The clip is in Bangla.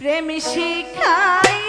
প্রেম শিখাই